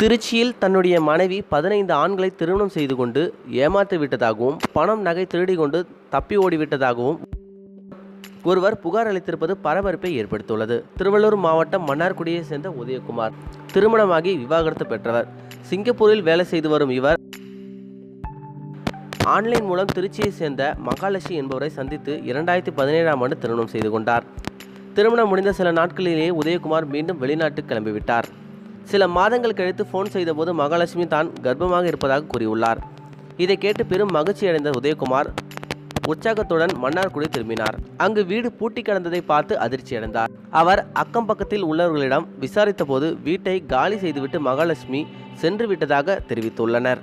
திருச்சியில் தன்னுடைய மனைவி பதினைந்து ஆண்களை திருமணம் செய்து கொண்டு ஏமாற்றி விட்டதாகவும் பணம் நகை திருடி கொண்டு தப்பி ஓடிவிட்டதாகவும் ஒருவர் புகார் அளித்திருப்பது பரபரப்பை ஏற்படுத்தியுள்ளது. திருவள்ளூர் மாவட்டம் மன்னார்குடியை சேர்ந்த உதயகுமார் திருமணமாகி விவாகரத்து பெற்றவர். சிங்கப்பூரில் வேலை செய்து வரும் இவர் ஆன்லைன் மூலம் திருச்சியை சேர்ந்த மகாலட்சுமி என்பவரை சந்தித்து இரண்டாயிரத்தி பதினேழாம் ஆண்டு திருமணம் செய்து கொண்டார். திருமணம் முடிந்த சில நாட்களிலேயே உதயகுமார் மீண்டும் வெளிநாட்டு கிளம்பிவிட்டார். சில மாதங்கள் கழித்து ஃபோன் செய்தபோது மகாலட்சுமி தான் கர்ப்பமாக இருப்பதாக கூறியுள்ளார். இதை கேட்டு பெரும் மகிழ்ச்சி அடைந்த உதயகுமார் உற்சாகத்துடன் மன்னார்குடி திரும்பினார். அங்கு வீடு பூட்டி கிடந்ததை பார்த்து அதிர்ச்சி அடைந்தார். அவர் அக்கம் பக்கத்தில் உள்ளவர்களிடம் விசாரித்தபோது வீட்டை காலி செய்துவிட்டு மகாலட்சுமி சென்று விட்டதாக தெரிவித்துள்ளனர்.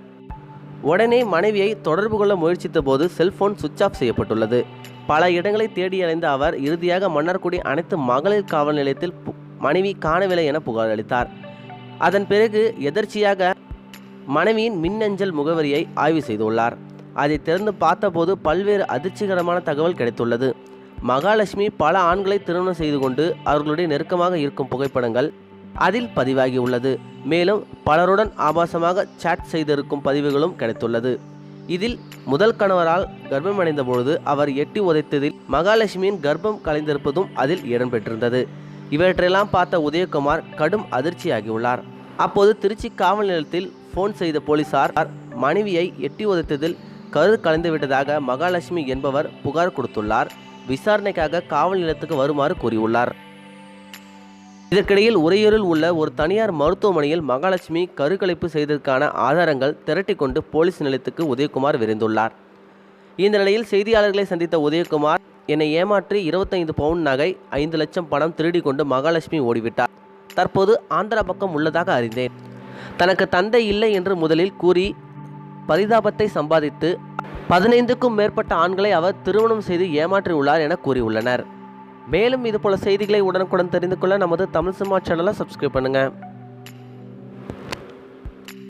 உடனே மனைவியை தொடர்பு கொள்ள முயற்சித்த போது செல்போன் சுவிட்ச் ஆஃப் செய்யப்பட்டுள்ளது. பல இடங்களை தேடி அலைந்த அவர் இறுதியாக மன்னார்குடி அனைத்து மகளிர் காவல் நிலையத்தில் பு- மனைவி காணவில்லை என புகார் அளித்தார். அதன் பிறகு எதர்ச்சியாக மனைவியின் மின்னஞ்சல் முகவரியை ஆய்வு செய்துள்ளார். அதை திறந்து பார்த்தபோது பல்வேறு அதிர்ச்சிகரமான தகவல் கிடைத்துள்ளது. மகாலட்சுமி பல ஆண்களை திருமணம் செய்து கொண்டு அவர்களுடைய நெருக்கமாக இருக்கும் புகைப்படங்கள் அதில் பதிவாகியுள்ளது. மேலும் பலருடன் ஆபாசமாக சாட் செய்திருக்கும் பதிவுகளும் கிடைத்துள்ளது. இதில் முதல் கணவரால் கர்ப்பமடைந்த பொழுது அவர் எட்டி உதைத்ததில் மகாலட்சுமியின் கர்ப்பம் கலைந்திருப்பதும் அதில் இடம்பெற்றிருந்தது. இவற்றையெல்லாம் பார்த்த உதயகுமார் கடும் அதிர்ச்சியாகியுள்ளார். அப்போது திருச்சி காவல் நிலையத்தில் ஃபோன் செய்த போலீசார் மனைவியை எட்டி உதைத்ததில் கரு கலைந்து விட்டதாக மகாலட்சுமி என்பவர் புகார் கொடுத்துள்ளார். விசாரணைக்காக காவல் நிலையத்துக்கு வருமாறு கூறியுள்ளார். இதற்கிடையில் உறையூரில் உள்ள ஒரு தனியார் மருத்துவமனையில் மகாலட்சுமி கருக்கலைப்பு செய்ததற்கான ஆதாரங்கள் திரட்டிக்கொண்டு போலீஸ் நிலையத்துக்கு உதயகுமார் விரைந்துள்ளார். இந்த நிலையில் செய்தியாளர்களை சந்தித்த உதயகுமார் என்னை ஏமாற்றி இருபத்தைந்து பவுன் நகை ஐந்து லட்சம் பணம் திருடி கொண்டு மகாலட்சுமி ஓடிவிட்டார். தற்போது ஆந்திரா பக்கம் உள்ளதாக அறிந்தேன். தனக்கு தந்தை இல்லை என்று முதலில் கூறி பரிதாபத்தை சம்பாதித்து பதினைந்துக்கும் மேற்பட்ட ஆண்களை அவர் திருமணம் செய்து ஏமாற்றியுள்ளார் என கூறியுள்ளனர். மேலும் இதுபோல செய்திகளை உடனுக்குடன் தெரிந்து கொள்ள நமது தமிழ் சினிமா சேனலை சப்ஸ்கிரைப் பண்ணுங்கள்